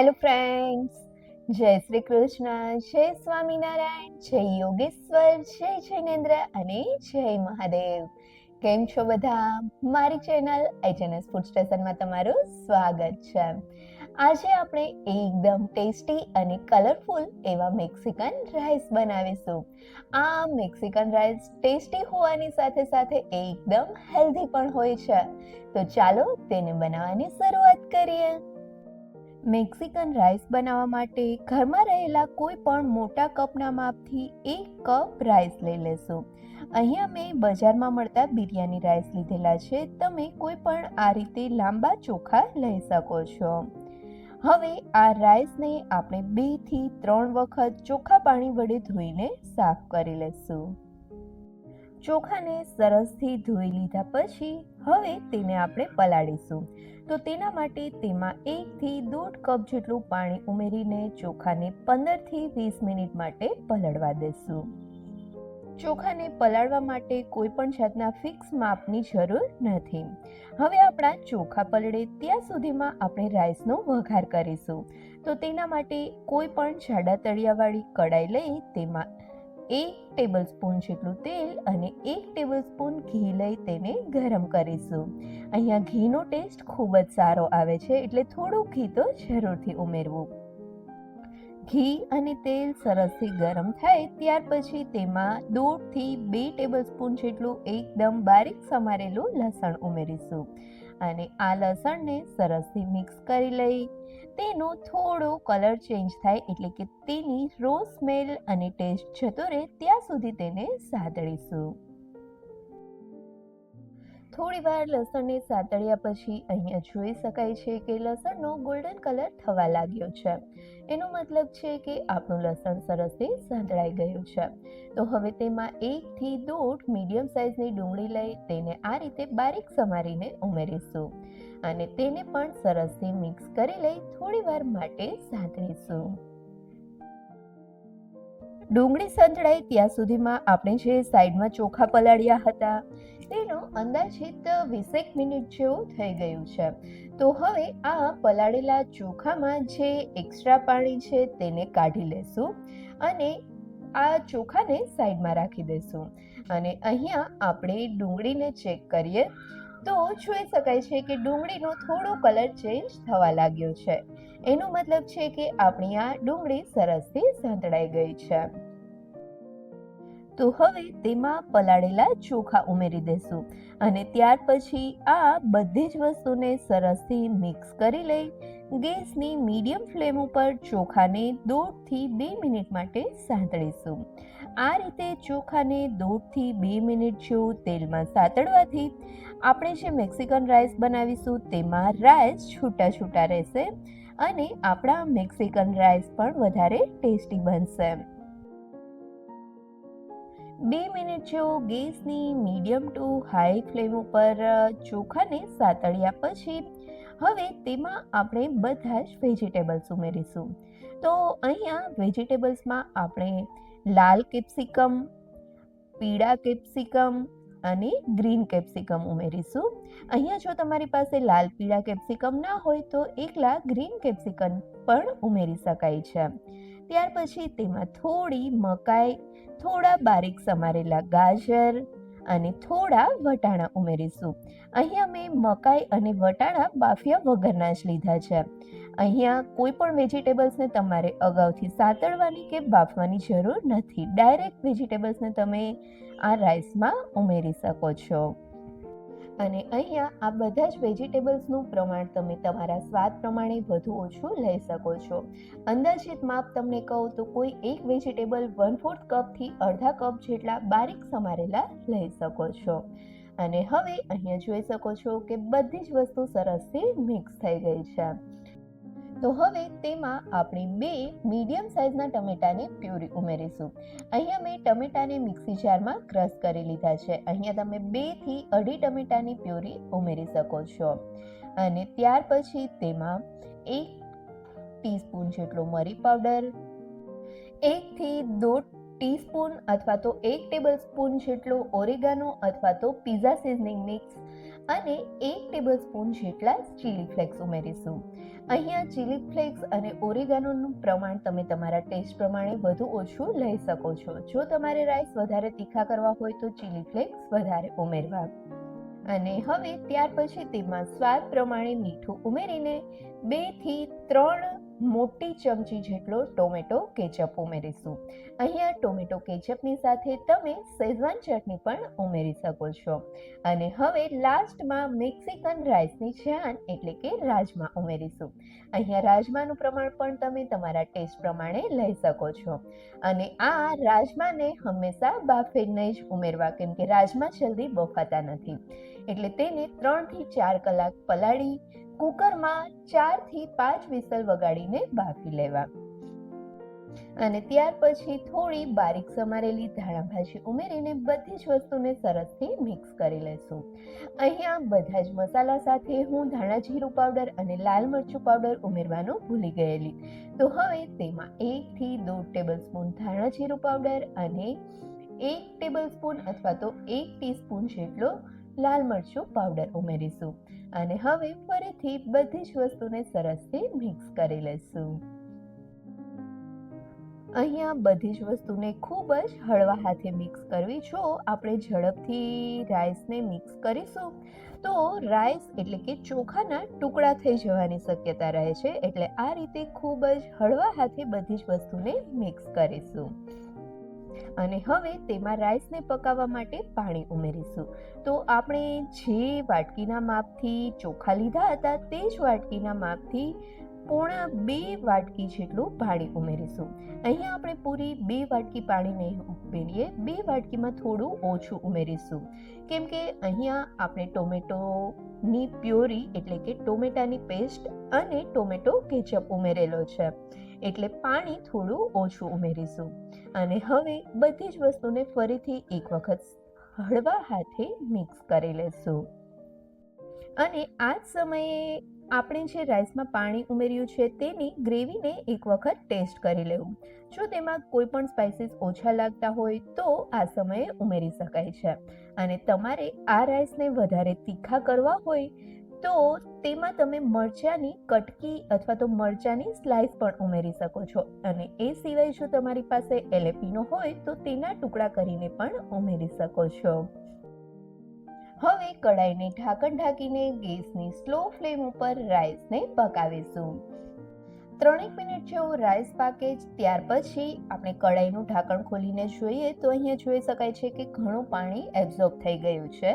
Hello friends જય શ્રી કૃષ્ણ, જય સ્વામિનારાયણ, જય યોગેશ્વર, જય જૈનેન્દ્ર અને જય મહાદેવ. કેમ છો બધા? મારી ચેનલ એચએનએસ ફૂડ સ્ટેશનમાં તમારું સ્વાગત છે. આજે આપણે એકદમ ટેસ્ટી અને કલરફુલ એવા મેક્સિકન રાઈસ બનાવીશું. આ મેક્સિકન રાઈસ ટેસ્ટી હોવાની સાથે સાથે એકદમ હેલ્ધી પણ હોય છે. તો ચાલો તેને બનાવવાની શરૂઆત કરીએ. મેક્સિકન રાઈસ બનાવવા માટે ઘરમાં રહેલા કોઈ પણ મોટા કપના માપથી એક કપ રાઈસ લઈ લેશું. અહીંયા મેં બજારમાં મળતા બિરયાની રાઈસ લીધેલા છે. તમે કોઈ પણ આ રીતે લાંબા ચોખા લઈ શકો છો. હવે આ રાઈસને આપણે બેથી ત્રણ વખત ચોખ્ખા પાણી વડે ધોઈને સાફ કરી લેશું. ચોખાને સરસથી ધોઈ લીધા પછી હવે તેને આપણે પલાળીશું. તો તેના માટે તેમાં એકથી દોઢ કપ જેટલું પાણી ઉમેરીને ચોખાને પંદરથી વીસ મિનિટ માટે પલળવા દેશું. ચોખાને પલાળવા માટે કોઈ પણ જાતના ફિક્સ માપની જરૂર નથી. હવે આપણા ચોખા પલળે ત્યાં સુધીમાં આપણે રાઈસનો વઘાર કરીશું. તો તેના માટે કોઈ પણ જાડા તળિયાવાળી કડાઈ લઈ તેમાં એક ટેબલ સ્પૂન જેટલું તેલ અને એક ટેબલ સ્પૂન ઘી લઈ તેને ગરમ કરીશું. અહીંયા ઘીનો ટેસ્ટ ખૂબ જ સારો આવે છે, એટલે થોડું ઘી તો જરૂરથી ઉમેરવું. ઘી અને તેલ સરસથી ગરમ થાય ત્યાર પછી તેમાં દોઢથી બે ટેબલ સ્પૂન જેટલું એકદમ બારીક સમારેલું લસણ ઉમેરીશું. અને આ લસણને સરસથી મિક્સ કરી લઈ. તેનો થોડો કલર ચેન્જ થાય એટલે કે તેની રો સ્મેલ અને ટેસ્ટ જતો રહે ત્યાં સુધી તેને સાતળીશું થોડી વાર લસણને સાતળ્યા પછી અહીંયા જોઈ શકાય છે કે લસણનો ગોલ્ડન કલર થવા લાગ્યો છે. એનો મતલબ છે કે આપણું લસણ સરસથી સાંતળાઈ ગયું છે. તો હવે તેમાં એકથી દોઢ મીડિયમ સાઇઝની ડુંગળી લઈ તેને આ રીતે બારીક સમારીને ઉમેરીશું. અને તેને પણ સરસથી મિક્સ કરી લઈ થોડી વાર માટે સાંતળીશું. ડુંગળી સંતળાય ત્યાં સુધીમાં આપણે જે સાઈડમાં ચોખા પલાળ્યા હતા તેનો અંદાજિત વીસેક મિનિટ જેવું થઈ ગયું છે. તો હવે આ પલાળેલા ચોખામાં જે એક્સ્ટ્રા પાણી છે તેને કાઢી લેશું અને આ ચોખાને સાઈડમાં રાખી દેશું. અને અહીંયા આપણે ડુંગળીને ચેક કરીએ તો જોઈ શકાય છે કે ડુંગળીનો થોડો કલર ચેન્જ થવા લાગ્યો છે. એનો મતલબ છે કે આપણી આ ડુંગળી સરસથી સાંતળાઈ ગઈ છે. તો હવે તેમાં પલાળેલા ચોખા ઉમેરી દેશું અને ત્યાર પછી આ બધી જ વસ્તુને સરસથી મિક્સ કરી લઈ ગેસની મીડિયમ ફ્લેમ ઉપર ચોખાને દોઢથી બે મિનિટ માટે સાંતળીશું. આ રીતે ચોખાને દોઢથી બે મિનિટ જેવું તેલમાં સાંતળવાથી આપણે જે મેક્સિકન રાઈસ બનાવીશું તેમાં રાઈસ છૂટા છૂટા રહેશે અને આપણા મેક્સિકન રાઈસ પણ વધારે ટેસ્ટી બનશે. બે મિનિટ જેવો ગેસની મીડિયમ ટુ હાઈ ફ્લેમ ઉપર ચોખાને સાતળ્યા પછી હવે તેમાં આપણે બધા જ વેજીટેબલ્સ ઉમેરીશું. તો અહીંયા વેજીટેબલ્સમાં આપણે લાલ કેપ્સિકમ, પીળા કેપ્સિકમ અને ગ્રીન કેપ્સિકમ ઉમેરીશું. અહીંયા જો તમારી પાસે લાલ પીળા કેપ્સિકમ ના હોય તો એકલા ગ્રીન કેપ્સિકમ પણ ઉમેરી શકાય છે. ત્યાર પછી તેમાં થોડી મકાઈ, થોડા બારીક સમારેલા ગાજર અને થોડા વટાણા ઉમેરીશું. અહીંયા મેં મકાઈ અને વટાણા બાફિયા વગરના જ લીધા છે. અહીંયા કોઈ પણ વેજીટેબલ્સને તમારે અગાઉથી સાતળવાની કે બાફવાની જરૂર નથી. ડાયરેક્ટ વેજીટેબલ્સને તમે આ રાઈસમાં ઉમેરી શકો છો. અને અહીંયા આ બધા જ વેજીટેબલ્સનું પ્રમાણ તમે તમારા સ્વાદ પ્રમાણે વધુ ઓછું લઈ શકો છો. અંદાજિત માપ તમને કહું તો કોઈ એક વેજીટેબલ વન ફોર્થ કપથી અડધા કપ જેટલા બારીક સમારેલા લઈ શકો છો. અને હવે અહીંયા જોઈ શકો છો કે બધી જ વસ્તુ સરસથી મિક્સ થઈ ગઈ છે. તો હવે તેમાં આપણે બે મીડિયમ સાઇઝના ટમેટાની પ્યુરી ઉમેરીશું. અહીંયા મેં ટમેટાને મિક્સી જારમાં ક્રશ કરી લીધા છે. અહીંયા તમે બેથી અઢી ટમેટાની પ્યુરી ઉમેરી શકો છો. અને ત્યાર પછી તેમાં એક ટીસ્પૂન જેટલો મરી પાવડર, એકથી દોઢ ટીસ્પૂન અથવા તો એક ટેબલ સ્પૂન જેટલો ઓરેગાનો અથવા તો પીઝા સિઝનિંગ મિક્સ અને એક ટેબલ સ્પૂન જેટલા ચીલી ફ્લેક્સ ઉમેરીશું. અહીંયા ચીલી ફ્લેક્સ અને ઓરેગાનોનું પ્રમાણ તમે તમારા ટેસ્ટ પ્રમાણે વધુ ઓછું લઈ શકો છો. જો તમારે રાઈસ વધારે તીખા કરવા હોય તો ચીલી ફ્લેક્સ વધારે ઉમેરવા. અને હવે ત્યાર પછી તેમાં સ્વાદ પ્રમાણે મીઠું ઉમેરીને બેથી ત્રણ મોટી ચમચી જેટલો ટોમેટો કેચઅપ ઉમેરીશું. અહીંયા ટોમેટો કેચઅપની સાથે તમે શેઝવાન ચટણી પણ ઉમેરી શકો છો. અને હવે લાસ્ટમાં મેક્સિકન રાઈસની જાન એટલે કે રાજમા ઉમેરીશું. અહીંયા રાજમાનું પ્રમાણ પણ તમે તમારા ટેસ્ટ પ્રમાણે લઈ શકો છો. અને આ રાજમાને હંમેશા બાફે જ ઉમેરવા, કેમ કે રાજમા જલ્દી બફાતા નથી. એટલે તેને ત્રણથી ચાર કલાક પલાળી કુકરમાં ચારથી પાંચ વિસલ વગાડીને બાફી લેવા. અને ત્યાર પછી થોડી બારીક સમારેલી ધાણા ભાજી ઉમેરીને બધી જ વસ્તુને સરસથી મિક્સ કરી લેશું. અહીંયા બધા જ મસાલા સાથે હું ધાણા જીરું પાવડર અને લાલ મરચું પાવડર ઉમેરવાનું ભૂલી ગયેલી. તો હવે તેમાં એકથી દોઢ ટેબલ સ્પૂન ધાણા જીરું પાવડર અને એક ટેબલ સ્પૂન અથવા તો એક ટીસ્પૂન જેટલો લાલ મરચું પાવડર ઉમેરીશું અને હવે ફરીથી બધી જ વસ્તુને સરસથી મિક્સ કરી લઈશું. અહીંયા બધી જ વસ્તુને ખૂબ જ હળવા હાથે મિક્સ કરવી. જો આપણે ઝડપથી રાઈસને મિક્સ કરીશું, તો રાઈસ એટલે કે ચોખાના ટુકડા થઈ જવાની શક્યતા રહે છે. એટલે આ રીતે ખૂબ જ હળવા હાથે બધી જ વસ્તુને મિક્સ કરીશું. અને હવે તેમાં રાઈસને પકાવવા માટે પાણી ઉમેરીશું. તો આપણે જે વાટકીના માપથી ચોખા લીધા હતા તે જ વાટકીના માપથી પોણા બે વાટકી જેટલું પાણી ઉમેરીશું. અહીંયા આપણે પૂરી બે વાટકી પાણી નહીં ઉમેરીએ, બે વાટકીમાં થોડું ઓછું ઉમેરીશું. કેમ કે અહીંયા આપણે ટોમેટોની પ્યોરી એટલે કે ટોમેટાની પેસ્ટ અને ટોમેટો કેચઅપ ઉમેરેલો છે. એટલે પાણી થોડું ઓછું ઉમેરીશું. અને હવે બધી જ વસ્તુને ફરીથી એક વખત હળવા હાથે મિક્સ કરી લેશું. અને આ જ સમયે આપણે જે રાઈસમાં પાણી ઉમેર્યું છે તેની ગ્રેવીને એક વખત ટેસ્ટ કરી લેવું. જો તેમાં કોઈ પણ સ્પાઇસીસ ઓછા લાગતા હોય તો આ સમયે ઉમેરી શકાય છે. અને તમારે આ રાઈસને વધારે તીખા કરવા હોય તો તેમાં તમે મરચાંની કટકી અથવા તો મરચાંની સ્લાઇસ પણ ઉમેરી શકો છો. અને એ સિવાય જો તમારી પાસે એલેપીનો હોય, તો તેના ટુકડા કરીને પણ ઉમેરી શકો છો. હવે કડાઈને ઢાંકણ ઢાંકીને ગેસની સ્લો ફ્લેમ ઉપર રાઈસને પકાવીશું. ત્રણેક મિનિટ જેવું રાઈસ પાકે ત્યાર પછી આપણે કડાઈનું ઢાંકણ ખોલીને જોઈએ તો અહીંયા જોઈ શકાય છે કે ઘણું પાણી એબ્ઝોર્બ થઈ ગયું છે.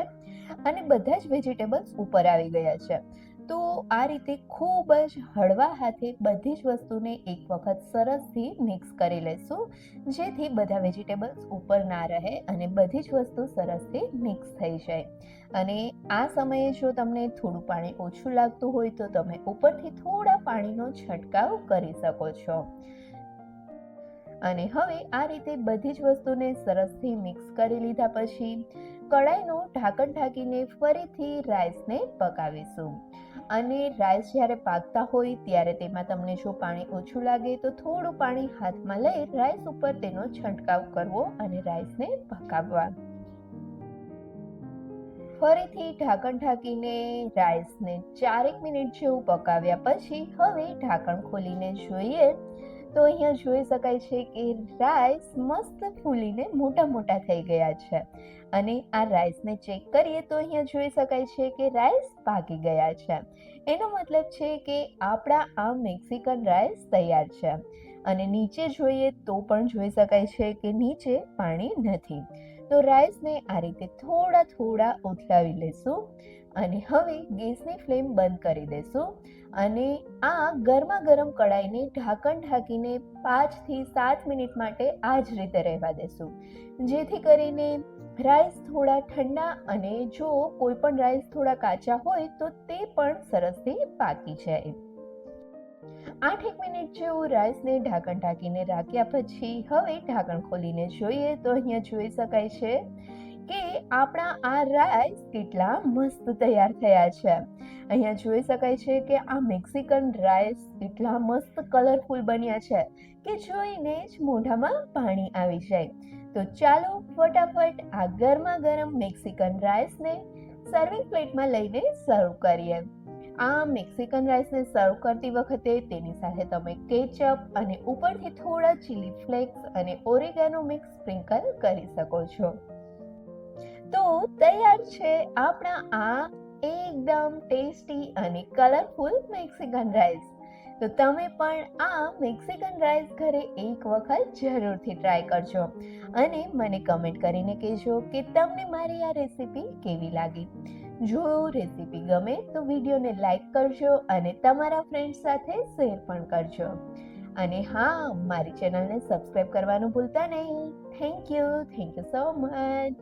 અને બધા જ વેજીટેબલ્સ ઉપર આવી ગયા છે. તો આ રીતે ખૂબ જ હળવા હાથે બધી જ વસ્તુને એક વખત સરસથી મિક્સ કરી લઈશું જેથી બધા વેજીટેબલ્સ ઉપર ના રહે અને બધી જ વસ્તુ સરસથી મિક્સ થઈ જાય. અને આ સમયે જો તમને થોડું પાણી ઓછું લાગતું હોય તો તમે ઉપરથી થોડા પાણીનો છંટકાવ કરી શકો છો. અને હવે આ રીતે બધી જ વસ્તુને સરસથી મિક્સ કરી લીધા પછી કડાઈનું ઢાંકણ ઢાંકીને ફરીથી રાઈસને પકાવીશું. અને રાઈસ જ્યારે પાકતા હોય ત્યારે તેમાં તમને જો પાણી ઓછું લાગે તો થોડું પાણી હાથમાં લઈ રાઈસ ઉપર તેનો છંટકાવ કરવો અને રાઈસને પકાવવા. ફરીથી ઢાંકણ ઢાંકીને રાઈસને ચારેક મિનિટ જેવું પકાવ્યા પછી હવે ઢાંકણ ખોલીને જોઈએ તો અહીંયા જોઈ શકાય છે કે રાઈસ મસ્ત ફૂલીને મોટા મોટા થઈ ગયા છે. અને આ રાઈસને ચેક કરીએ તો અહીંયા જોઈ શકાય છે કે રાઈસ પાકી ગયા છે. એનો મતલબ છે કે આપણા આ મેક્સિકન રાઈસ તૈયાર છે. અને નીચે જોઈએ તો પણ જોઈ શકાય છે કે નીચે પાણી નથી. તો રાઈસને આ રીતે થોડા થોડા ઉથલાવી લેશું. અને હવે ગેસની ફ્લેમ બંધ કરી દેશું અને આ ગરમા ગરમ કડાઈને ઢાંકણ ઢાંકીને પાંચથી સાત મિનિટ માટે આ જ રીતે રહેવા દેશું. જેથી કરીને રાઈસ થોડા ઠંડા અને જો કોઈ પણ રાઈસ થોડા કાચા હોય તો તે પણ સરસથી પાકી જાય. આઠ એક મિનિટ જેવું રાઈસને ઢાંકણ ઢાંકીને રાખ્યા પછી હવે ઢાંકણ ખોલીને જોઈએ તો અહીંયા જોઈ શકાય છે કે આપણા આ રાઈસ કેટલા મસ્ત તૈયાર થયા છે. અહીંયા જોઈ શકાય છે કે આ મેક્સિકન રાઈસ એટલા મસ્ત કલરફુલ બન્યા છે કે જોઈને જ મોઢામાં પાણી આવી જાય. તો ચાલો ફટાફટ આ ગરમા ગરમ મેક્સિકન રાઈસને સર્વિંગ પ્લેટમાં લઈને સર્વ કરીએ. આ મેક્સિકન રાઈસને સર્વ કરતી વખતે તેની સાથે તમે કેચઅપ અને ઉપરથી થોડા ચીલી ફ્લેક્સ અને ઓરેગાનો મિક્સ સ્પ્રિંકલ કરી શકો છો. તો તૈયાર છે આપણા આ એકદમ ટેસ્ટી અને કલરફુલ મેક્સિકન રાઈસ તો તમે પણ આ મેક્સિકન રાઈસ ઘરે એક વખત જરૂરથી ટ્રાય કરજો. અને મને કમેન્ટ કરીને કહેજો કે તમને મારી આ રેસીપી કેવી લાગી? જો રેસીપી ગમે તો વિડીયોને લાઈક કરજો અને તમારા ફ્રેન્ડ્સ સાથે શેર પણ કરજો. અને હા, મારી ચેનલને સબસ્ક્રાઈબ કરવાનું ભૂલતા નહીં. Thank you thank you so much